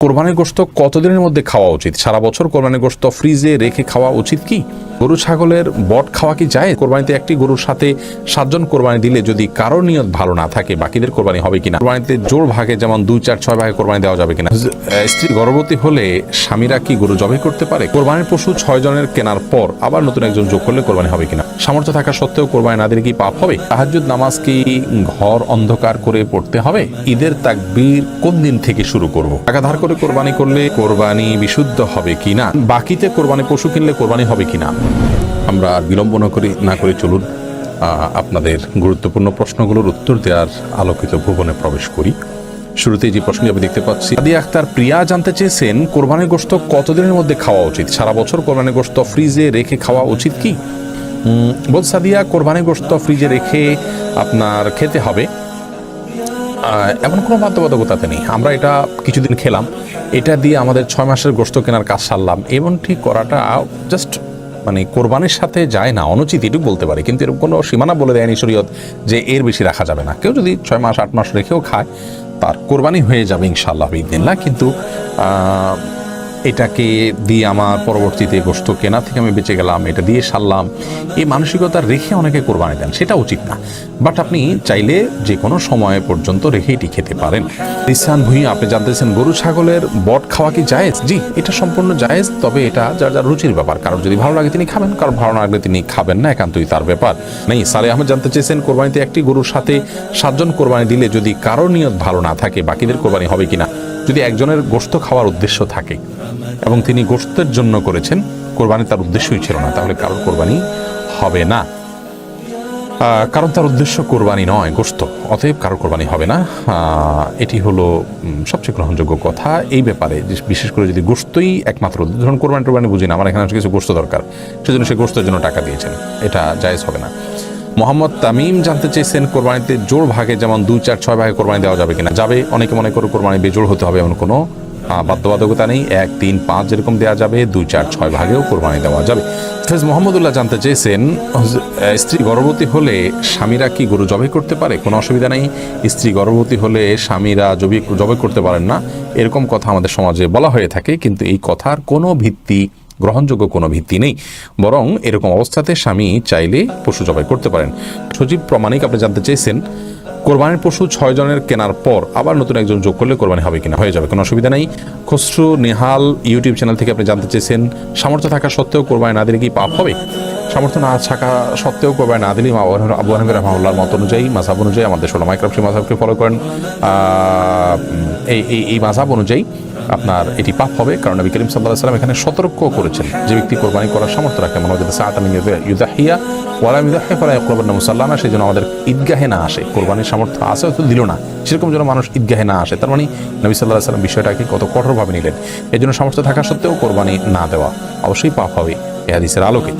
কোরবানির গোস্ত কতদিনের মধ্যে খাওয়া উচিত? সারা বছর কোরবানির গোস্ত ফ্রিজে রেখে খাওয়া উচিত কি? গরু ছাগলের বট খাওয়া কি যায়? কোরবানিতে একটি গরুর সাথে সাতজন কোরবানি দিলে যদি কারোর নিয়ত ভালো না থাকে, বাকিদের কোরবানি হবে কিনা? কোরবানিতে জোর ভাগে যেমন দুই, চার, ছয় ভাগে কোরবানি দেওয়া যাবে কিনা? স্ত্রী গর্ভবতী হলে স্বামীরা কি গরু জবাই করতে পারে? কোরবানির পশু ছয় জনের কেনার পর আবার নতুন একজন যোগ করলে কোরবানি হবে কিনা? সামর্থ্য থাকা সত্ত্বেও কোরবানি না দিলে কি পাপ হবে? তাহাজ্জুদ নামাজ কি ঘর অন্ধকার করে পড়তে হবে? ঈদের তাকবীর কোন দিন থেকে শুরু করব? টাকা ধার করে কোরবানি করলে কোরবানি বিশুদ্ধ হবে কিনা? বাকিতে কোরবানি পশু কিনলে কোরবানি হবে কিনা? আমরা আর বিলম্ব না করি না করে চলুন আপনাদের গুরুত্বপূর্ণ প্রশ্নগুলোর উত্তর দেওয়ার আলোকিত ভুবনে প্রবেশ করি। শুরুতেই যে প্রশ্নটি আমি দেখতে পাচ্ছি আদি আক্তার প্রিয়া জানতে চেয়েছেন কোরবানির গোশত কতদিনের মধ্যে খাওয়া উচিত? সারা বছর কোরবানির গোস্ত ফ্রিজে রেখে খাওয়া উচিত কি? উম, বল সাদিয়া কোরবানির গোশত ফ্রিজে রেখে আপনার খেতে হবে। এমন কোনো বাধ্যবাধকতাতে নেই। আমরা এটা কিছুদিন খেলাম। এটা দিয়ে আমাদের ছয় মাসের গোস্ত কেনার কাজ সারলাম। এমনটি করাটা জাস্ট মানে কোরবানের সাথে যায় না, অনুচিত এটুকু বলতে পারে। কিন্তু এরকম কোনো সীমানা বলে দেয়নি শরীয়ত যে এর বেশি রাখা যাবে না। কেউ যদি ছয় মাস, আট মাস রেখেও খায়, তার কোরবানি হয়ে যাবে ইনশাআল্লাহ না কিন্তু এটাকে দিয়ে আমার পরবর্তীতে গোস্ত কেনা থেকে আমি বেঁচে গেলাম, এটা দিয়ে সারলাম। এই মানসিকতা রেখে অনেকে কোরবানি দেন, সেটা উচিত না। বাট আপনি চাইলে যে কোনো সময় পর্যন্ত রেখে এটি খেতে পারেন। রিসান ভুঁই আপনি জানতেছেন গরু ছাগলের বট খাওয়া কি জায়েজ? জি, এটা সম্পূর্ণ জায়েজ, তবে এটা যার যার রুচির ব্যাপার। কারোর যদি ভালো লাগে তিনি খাবেন কারোর ভালো না লাগলে তিনি খাবেন না, একান্তই তার ব্যাপার। নেই সালে আহমেদ জানতে চেয়েছেন কোরবানিতে একটি গরুর সাথে সাতজন কোরবানি দিলে যদি কারোর নিয়ত ভালো না থাকে, বাকিদের কোরবানি হবে কিনা? যদি একজনের গোস্ত খাওয়ার উদ্দেশ্য থাকে এবং তিনি গোস্তের জন্য করেছেন, কোরবানি তার উদ্দেশ্যই ছিল না। তাহলে কারোর কোরবানি হবে না। কারণ তার উদ্দেশ্য কোরবানি নয় গোস্ত অতএব কারোর কোরবানি হবে না। এটি হলো সবচেয়ে গ্রহণযোগ্য কথা। এই ব্যাপারে বিশেষ করে যদি গোস্তই একমাত্র, ধরুন কোরবানি টোরবানি বুঝি না, আমার এখানে কিছু গোস্ত দরকার, সেজন্য সে গোস্তের জন্য টাকা দিয়েছেন। এটা জায়েজ হবে না। মোহাম্মদ তামিম জানতে চেয়েছেন, কোরবানিতে জোর ভাগে যেমন দুই চার ছয় ভাগে কোরবানি দেওয়া যাবে কিনা। যাবে, অনেকে মনে করে কোরবানি বেজোড় হতে হবে এমন কোনো বাধ্যবাধকতা নেই। এক, তিন, পাঁচ যেরকম দেওয়া যাবে, দুই, চার, ছয় ভাগেও কোরবানি দেওয়া যাবে। হাফেজ মোহাম্মদুল্লাহ জানতে চেয়েছেন স্ত্রী গর্ভবতী হলে স্বামীরা কি গরু জবে করতে পারে? কোনো অসুবিধা নেই। স্ত্রী গর্ভবতী হলে স্বামীরা জবি করতে পারেন না। এরকম কথা আমাদের সমাজে বলা হয়ে থাকে, কিন্তু এই কথার কোনো ভিত্তি গ্রহণযোগ্য কোনো ভিত্তি নেই। বরং এরকম অবস্থাতে স্বামী চাইলে পশু জবাই করতে পারেন। সজীব প্রমাণিক আপনি জানতে চেয়েছেন, কোরবানির পশু ছয় জনের কেনার পর আবার নতুন একজন যোগ করলে কোরবানি হবে কিনা? হয়ে যাবে, কোনো অসুবিধা নেই। খসরু নেহাল ইউটিউব চ্যানেল থেকে আপনি জানতে চেয়েছেন, সামর্থ্য থাকা সত্ত্বেও কোরবানি না দিলে কি পাপ হবে? সামর্থ্য না থাকা সত্ত্বেও কোরবানি না দিলে আবু হানিফ রহমাউল্লাহর মত অনুযায়ী মাসাব অনুযায়ী আমাদের ষোলো মাইক্রাফি মাসাবকে ফলো করেন। এই এই এই মাসাব অনুযায়ী আপনার এটি পাপ হবে কারণ নবী করিম সাল্লাহ সাল্লাম এখানে সতর্ক করেছেন যে ব্যক্তি কোরবানি করার সামর্থ্য রাখে মনে হচ্ছে সাহাতান ইউদাহিয়া ওয়ালাম ইউদাহি ফলা ইয়াকরাবান্না মুসাল্লামা সেই জন্য আমাদের ঈদগাহে না আসে কোরবানির সামর্থ্য আছে হয়তো দিল না সেরকম যেন মানুষ ঈদগাহে না আসে তার মানে নবী সাল্লাহ সাল্লাম বিষয়টাকে কত কঠোরভাবে নিলেন এই জন্য সামর্থ্য থাকা সত্ত্বেও কোরবানি না দেওয়া অবশ্যই পাপ হবে এ হাদিসের আলোকে